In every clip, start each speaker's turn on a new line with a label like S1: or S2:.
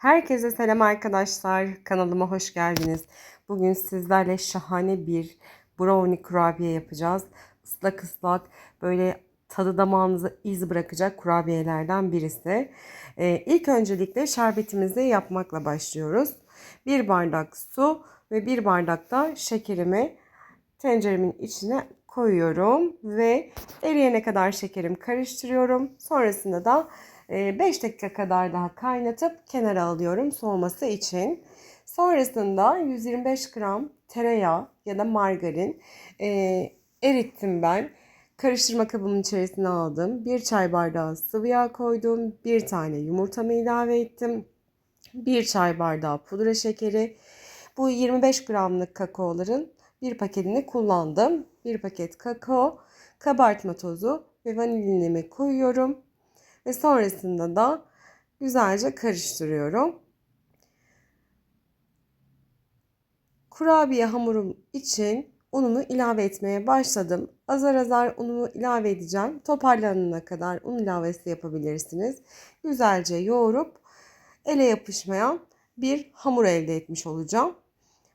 S1: Herkese selam arkadaşlar. Kanalıma hoş geldiniz. Bugün sizlerle şahane bir brownie kurabiye yapacağız. Islak ıslak böyle tadı damağınıza iz bırakacak kurabiyelerden birisi. Ee, ilk öncelikle şerbetimizi yapmakla başlıyoruz. Bir bardak su ve bir bardak da şekerimi tenceremin içine koyuyorum ve eriyene kadar şekerim karıştırıyorum. Sonrasında da 5 dakika kadar daha kaynatıp kenara alıyorum soğuması için. Sonrasında 125 gram tereyağı ya da margarin e, erittim ben. Karıştırma kabımın içerisine aldım. 1 çay bardağı sıvı yağ koydum. 1 tane yumurtamı ilave ettim. 1 çay bardağı pudra şekeri. Bu 25 gramlık kakaoların bir paketini kullandım. Bir paket kakao, kabartma tozu ve vanilinimi koyuyorum. Ve sonrasında da güzelce karıştırıyorum. Kurabiye hamurum için unumu ilave etmeye başladım. Azar azar unumu ilave edeceğim. Toparlanana kadar un ilavesi yapabilirsiniz. Güzelce yoğurup ele yapışmayan bir hamur elde etmiş olacağım.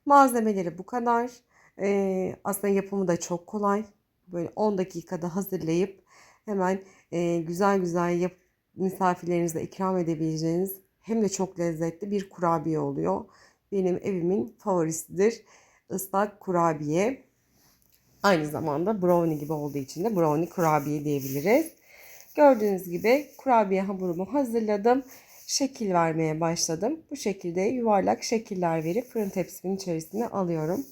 S1: Malzemeleri bu kadar. Ee, aslında yapımı da çok kolay. Böyle 10 dakikada hazırlayıp hemen e, güzel güzel yap, misafirlerinize ikram edebileceğiniz hem de çok lezzetli bir kurabiye oluyor. Benim evimin favorisidir. Islak kurabiye. Aynı zamanda brownie gibi olduğu için de brownie kurabiye diyebiliriz. Gördüğünüz gibi kurabiye hamurumu hazırladım. Şekil vermeye başladım. Bu şekilde yuvarlak şekiller verip fırın tepsimin içerisine alıyorum.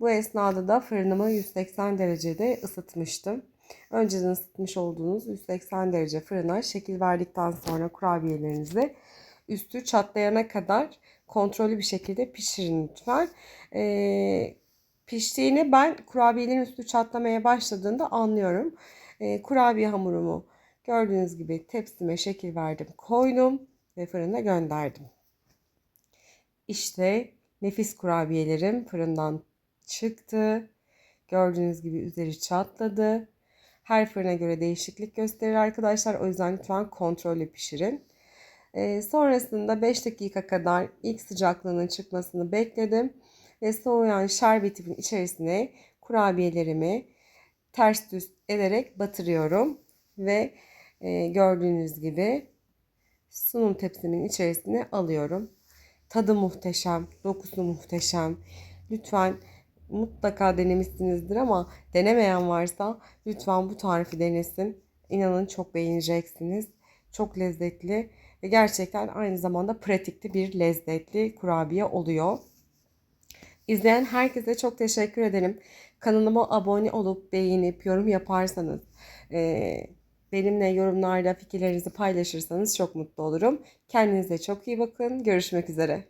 S1: Bu esnada da fırınımı 180 derecede ısıtmıştım. Önceden ısıtmış olduğunuz 180 derece fırına şekil verdikten sonra kurabiyelerinizi üstü çatlayana kadar kontrollü bir şekilde pişirin lütfen. Ee, piştiğini ben kurabiyelerin üstü çatlamaya başladığında anlıyorum. Ee, kurabiye hamurumu gördüğünüz gibi tepsime şekil verdim, koydum ve fırına gönderdim. İşte nefis kurabiyelerim fırından çıktı. Gördüğünüz gibi üzeri çatladı. Her fırına göre değişiklik gösterir arkadaşlar. O yüzden lütfen kontrollü pişirin. Ee, sonrasında 5 dakika kadar ilk sıcaklığının çıkmasını bekledim. Ve soğuyan şerbetimin içerisine kurabiyelerimi ters düz ederek batırıyorum. Ve e, gördüğünüz gibi sunum tepsimin içerisine alıyorum. Tadı muhteşem, dokusu muhteşem. Lütfen mutlaka denemişsinizdir ama denemeyen varsa lütfen bu tarifi denesin. İnanın çok beğeneceksiniz. Çok lezzetli ve gerçekten aynı zamanda pratikli bir lezzetli kurabiye oluyor. İzleyen herkese çok teşekkür ederim. Kanalıma abone olup beğenip yorum yaparsanız, benimle yorumlarda fikirlerinizi paylaşırsanız çok mutlu olurum. Kendinize çok iyi bakın. Görüşmek üzere.